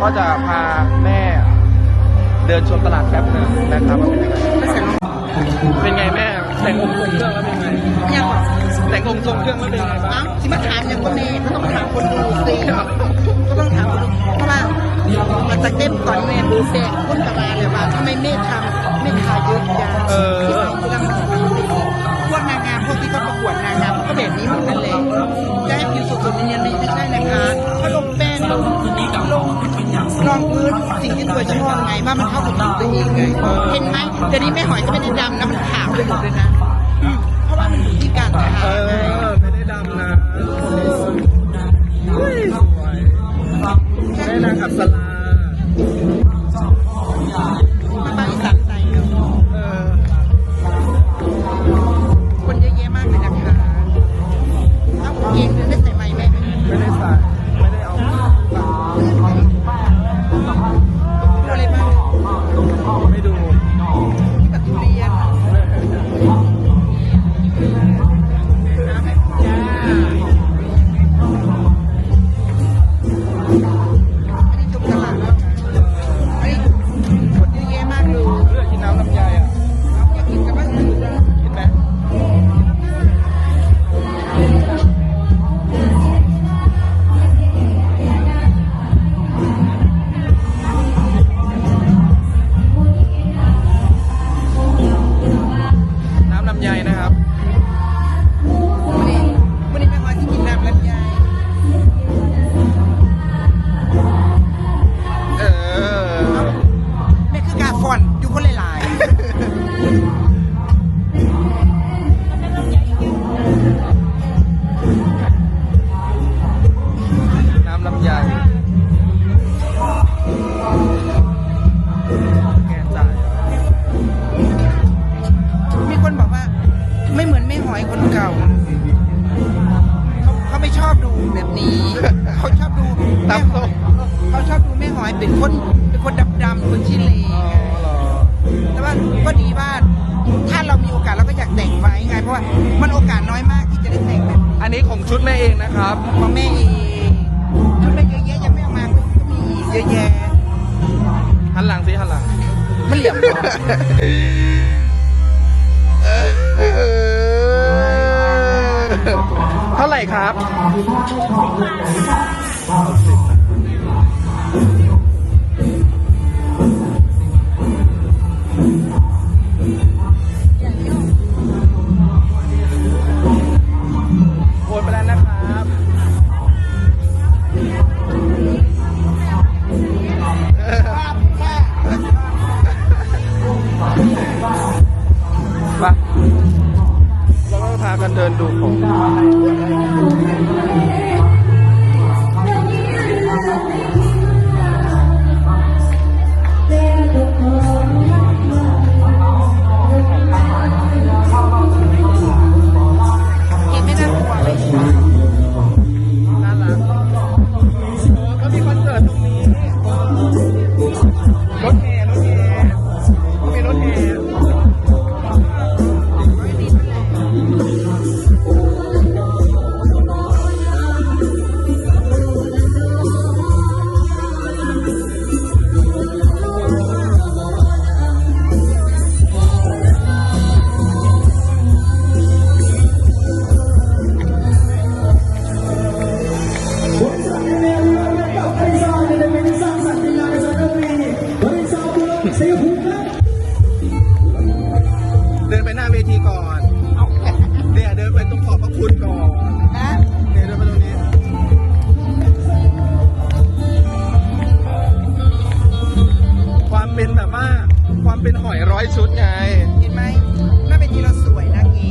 ก็จะพาแม่เดินชมตลาดแป๊บหนึงนะครับว่าเป็นยังไงเป็นไงแม่แต่งองค์ทรงเครื่องแล้วเป็นไงยังหรอแต่งองค์ทรงเครื่องแล้วเป็นไงบ้าเอ้างที่มาถามยังก็แม่ก็ต้องถามคนดูสิก็ต้องถามคนดูเพราะว่ามันจะเต็มก่อนแม่ดูแฟนคนกระบาเลยว่าทำไมแม่ทำไม่ขาเยอะจังเออที่เราที่เราพวกนางงามพวกที่เขาประกวดนางงามก็แบบนี้เหมือนกันเลยจะให้ผิวสดๆเนียนๆไม่ใช่นะคะ องพื้นสิ่งที่ตัวชอบไงว่ามันเข้ากับผิวตัวเองไงเห็นไหมเดี๋ยวนี้แม่หอยก็ไม่ได้ดำนะมันขาวไปหมดเลยนะเพราะว่ามันอยู่ที่การทา ดูแบบนี้เขาชอบดูแม่หอยเขาชอบดูแม่หอยเป็นคนเป็นคนดำๆคนชิเลอ๋อเหรอแต่ว่าก็ดีว่าถ้าเรามีโอกาสเราก็อยากแต่งไว้ไง เพราะว่ามันโอกาสน้อยมากที่จะได้แต่งแบบอันนี้ของชุดแม่เองนะครับ ของแม่เองชุดไม่เยอะแยะยังไม่เอามาก็มีอีกเยอะแยะหันหลังสิหันหลังมันเหลี่ยมกว่า เท่าไหร่ครับ ก็พากันเดินดูของ เดินไปหน้าเวทีก่อนเนี่ยเดินไปตรงขอบพระคุณก่อนนะเนี่ยเดินไปตรงนี้ ความเป็นแบบว่า ความเป็นหอยร้อยชุดไง เห็นไหมหน้าเวทีเราสวยนะกี